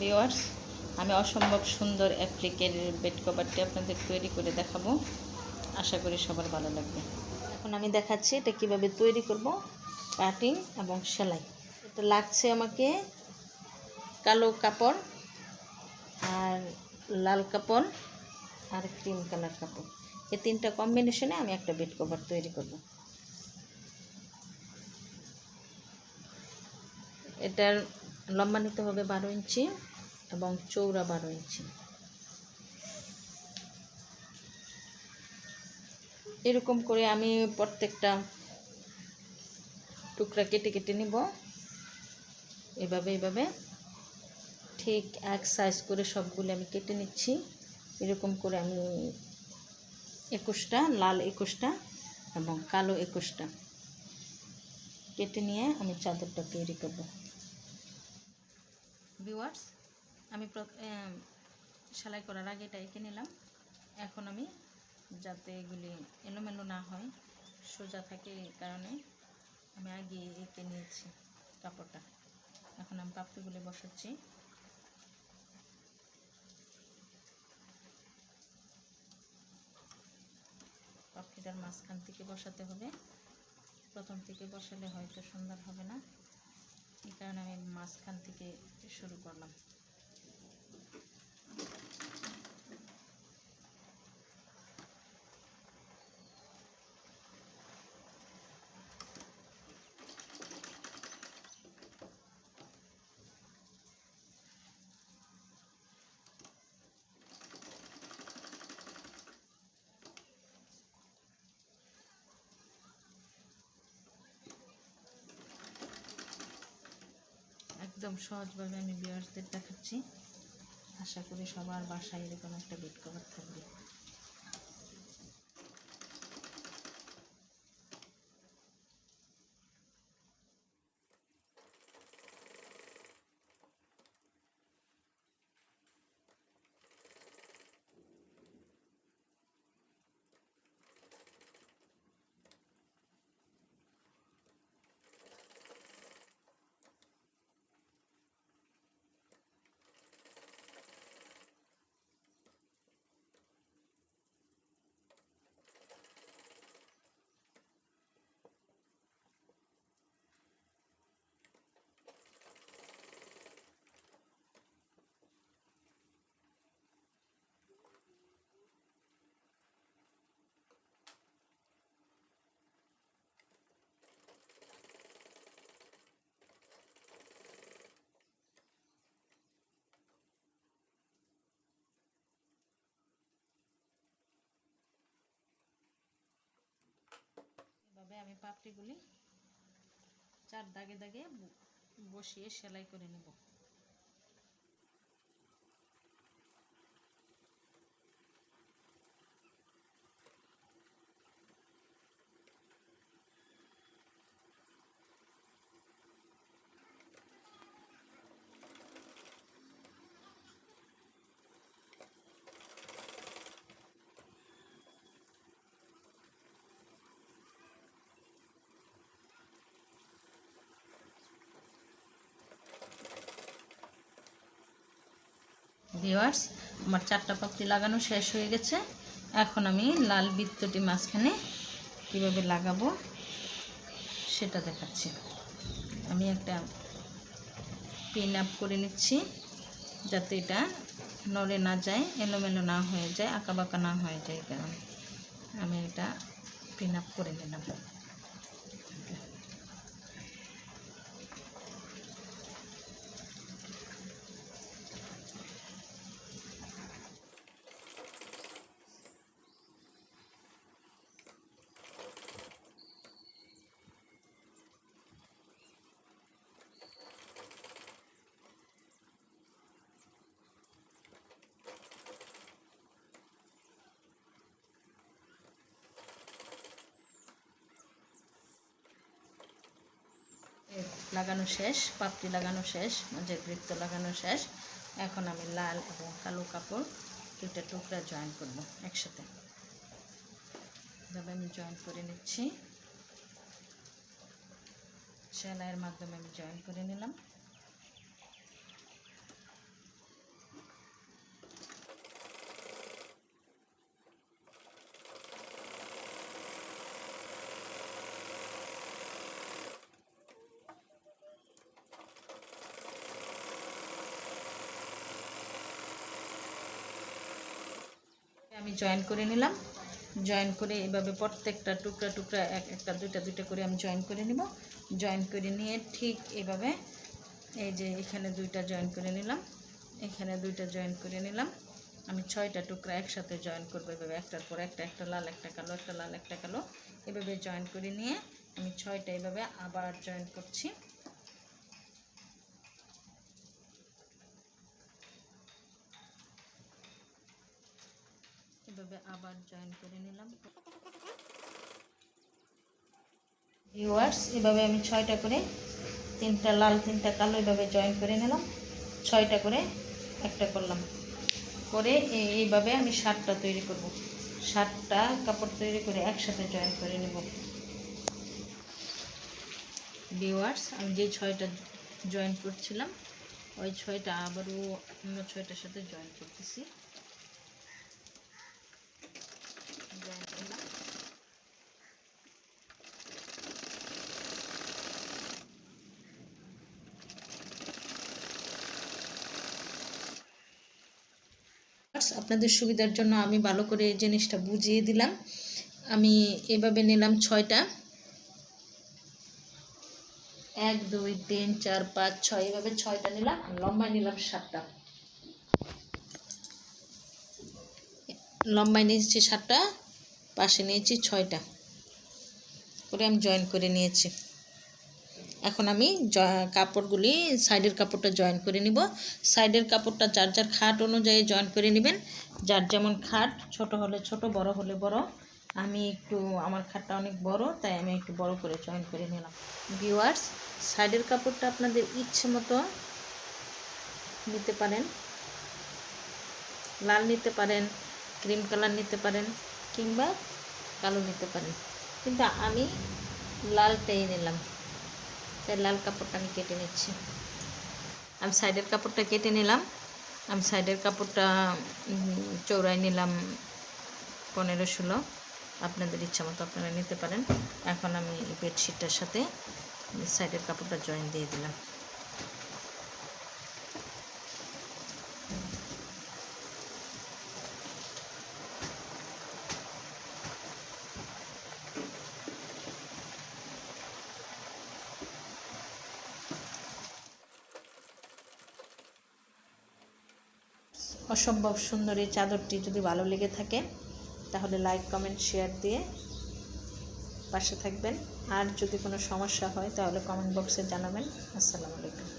Viewers আমি অসম্ভব সুন্দর অ্যাপ্লিকের বেড কভারটি আপনাদের তৈরি করে দেখাবো। আশা করি সবার ভালো লাগবে। এখন আমি দেখাচ্ছি এটা কীভাবে তৈরি করব। কাটিং এবং সেলাই। এটা লাগছে আমাকে কালো কাপড় আর লাল কাপড় আর ক্রিম কালার কাপড়। এই তিনটা কম্বিনেশনে আমি একটা বেড কভার তৈরি করব। এটার লম্বা নিতে হবে বারো ইঞ্চি এবং চৌড়া বারো ইঞ্চি। এরকম করে আমি প্রত্যেকটা টুকরা কেটে কেটে নিব। এভাবে এভাবে ঠিক এক সাইজ করে সবগুলো আমি কেটে নিচ্ছি। এরকম করে আমি একুশটা, লাল একুশটা এবং কালো একুশটা কেটে নিয়ে আমি চাদরটা তৈরি করব। ভিউয়ার্স আমি সেলাই করার আগে এটা এঁকে নিলাম। এখন আমি যাতে এগুলি এলোমেলো না হয়, সোজা থাকে এই কারণে আমি আগে এঁকে নিয়েছি কাপড়টা। এখন আমি পাপড়িগুলি বসাচ্ছি। পাপড়িটার মাঝখান থেকে বসাতে হবে। প্রথম থেকে বসালে হয়তো সুন্দর হবে না। এই কারণে আমি মাঝখান থেকে শুরু করলাম। একদম সহজভাবে আমি বিয়ার্সদের দেখাচ্ছি আশা করি সবার বাসায় এরকম একটা বেড কভার থাকবে এভাবে আমি পাপড়িগুলি চার দাগে দাগে বসিয়ে সেলাই করে নেব। ভিওয়ার্স আমার চারটা পাপড়ি লাগানো শেষ হয়ে গেছে। এখন আমি লাল বৃত্তটি মাঝখানে কীভাবে লাগাবো সেটা দেখাচ্ছি। আমি একটা পিন আপ করে নিচ্ছি যাতে এটা নড়ে না যায়, এলোমেলো না হয়ে যায় আঁকা বাঁকা না হয়ে যায়, কারণ আমি এটা পিন আপ করে নিলাম। লাগানো শেষ, পাপড়ি লাগানো শেষ মাঝে বৃত্ত লাগানো শেষ। এখন আমি লাল এবং কালো কাপড় দুটো টুকরা জয়েন করব একসাথে। এভাবে আমি জয়েন করে নিচ্ছি। সেলাইয়ের মাধ্যমে আমি জয়েন করে নিলাম। আমি জয়েন করে নিলাম। জয়েন করে এভাবে প্রত্যেকটা টুকরা টুকরা এক একটা দুইটা দুইটা করে আমি জয়েন করে নিব। জয়েন করে নিয়ে ঠিক এভাবে এই যে এখানে দুইটা জয়েন করে নিলাম। এখানে দুইটা জয়েন করে নিলাম। আমি ছয়টা টুকরা একসাথে জয়েন করব এভাবে একটার পর একটা একটা লাল, একটা কালো, একটা লাল, একটা কালো। এভাবে জয়েন করে নিয়ে আমি ছয়টা এভাবে আবার জয়েন করছি। এভাবে আবার জয়েন করে নিলাম। ভিউয়ার্স এভাবে আমি ছয়টা করে, তিনটা লাল, তিনটা কালো, এভাবে জয়েন করে নিলাম। ছয়টা করে একটা করলাম। করে এইভাবে আমি শার্টটা তৈরি করব। শার্টটা, কাপড় তৈরি করে একসাথে জয়েন করে নেব। ভিউয়ার্স আমি যে ছয়টা জয়েন করছিলাম, ওই ছয়টা আবারও অন্য ছয়টার সাথে জয়েন করতেছি জয়েন করলাম আপনাদের সুবিধার জন্য আমি ভালো করে এই জিনিসটা বুঝিয়ে দিলাম। আমি এভাবে নিলাম ছয়টা। এক, দুই, তিন, চার, পাঁচ, ছয়, এভাবে ছয়টা নিলাম আর লম্বায় নিলাম সাতটা। লম্বায় নিয়েছি সাতটা, পাশে নিয়েছি ছয়টা। করে আমি জয়েন করে নিয়েছি। এখন আমি কাপড়গুলি সাইডের কাপড়টা জয়েন করে নিব। সাইডের কাপড়টা যার যার খাট অনুযায়ী জয়েন করে নেবেন। যার যেমন খাট, ছোট হলে ছোট, বড় হলে বড়। আমি একটু, আমার খাটটা অনেক বড়, তাই আমি একটু বড় করে জয়েন করে নিলাম। ভিউয়ার্স, সাইডের কাপড়টা আপনাদের ইচ্ছে মতো নিতে পারেন। লাল নিতে পারেন, ক্রিম কালার নিতে পারেন, কিংবা কালো নিতে পারেন। কিন্তু আমি লালটাই নিলাম। তাই লাল কাপড়টা আমি কেটে নিচ্ছি। আমি সাইডের কাপড়টা কেটে নিলাম। আমি সাইডের কাপড়টা চৌড়ায় নিলাম পনেরো ষোলো। আপনাদের ইচ্ছা মতো আপনারা নিতে পারেন। এখন আমি বেডশিটটার সাথে সাইডের কাপড়টা জয়েন দিয়ে দিলাম। অসম্ভব সুন্দর এই চাদরটি যদি ভালো লেগে থাকে, তাহলে লাইক কমেন্ট শেয়ার দিয়ে পাশে থাকবেন। আর যদি কোনো সমস্যা হয়, তাহলে কমেন্ট বক্সে জানাবেন। আসসালামু আলাইকুম।